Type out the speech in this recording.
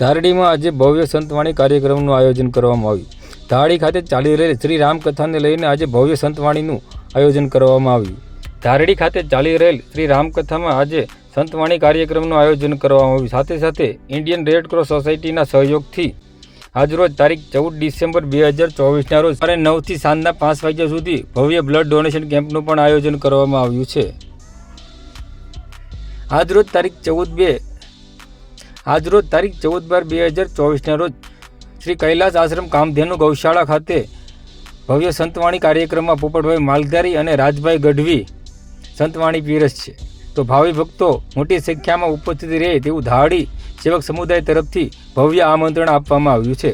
ધારડીમાં આજે ભવ્ય સંતવાણી કાર્યક્રમનું આયોજન કરવામાં આવ્યું. ધારડી ખાતે ચાલી રહેલી શ્રી રામકથાને લઈને આજે ભવ્ય સંતવાણીનું આયોજન કરવામાં આવ્યું. ધારડી ખાતે ચાલી રહેલ શ્રી રામકથામાં આજે સંતવાણી કાર્યક્રમનું આયોજન કરવામાં આવ્યું. સાથે સાથે ઇન્ડિયન રેડ ક્રોસ સોસાયટીના સહયોગથી આજરોજ તારીખ ચૌદ ડિસેમ્બર બે હજાર ચોવીસના રોજ સવારે નવથી સાંજના પાંચ વાગ્યા સુધી ભવ્ય બ્લડ ડોનેશન કેમ્પનું પણ આયોજન કરવામાં આવ્યું છે. આજરોજ તારીખ ચૌદ બે આજરોજ તારીખ ચૌદ બાર બે હજાર ચોવીસના રોજ શ્રી કૈલાસ આશ્રમ કામધેનુ ગૌશાળા ખાતે ભવ્ય સંતવાણી કાર્યક્રમમાં પોપટભાઈ માલધારી અને રાજભાઈ ગઢવી સંતવાણી પીરસ છે. તો ભાવિ ભક્તો મોટી સંખ્યામાં ઉપસ્થિત રહે તેવું ધાડી સેવક સમુદાય તરફથી ભવ્ય આમંત્રણ આપવામાં આવ્યું છે.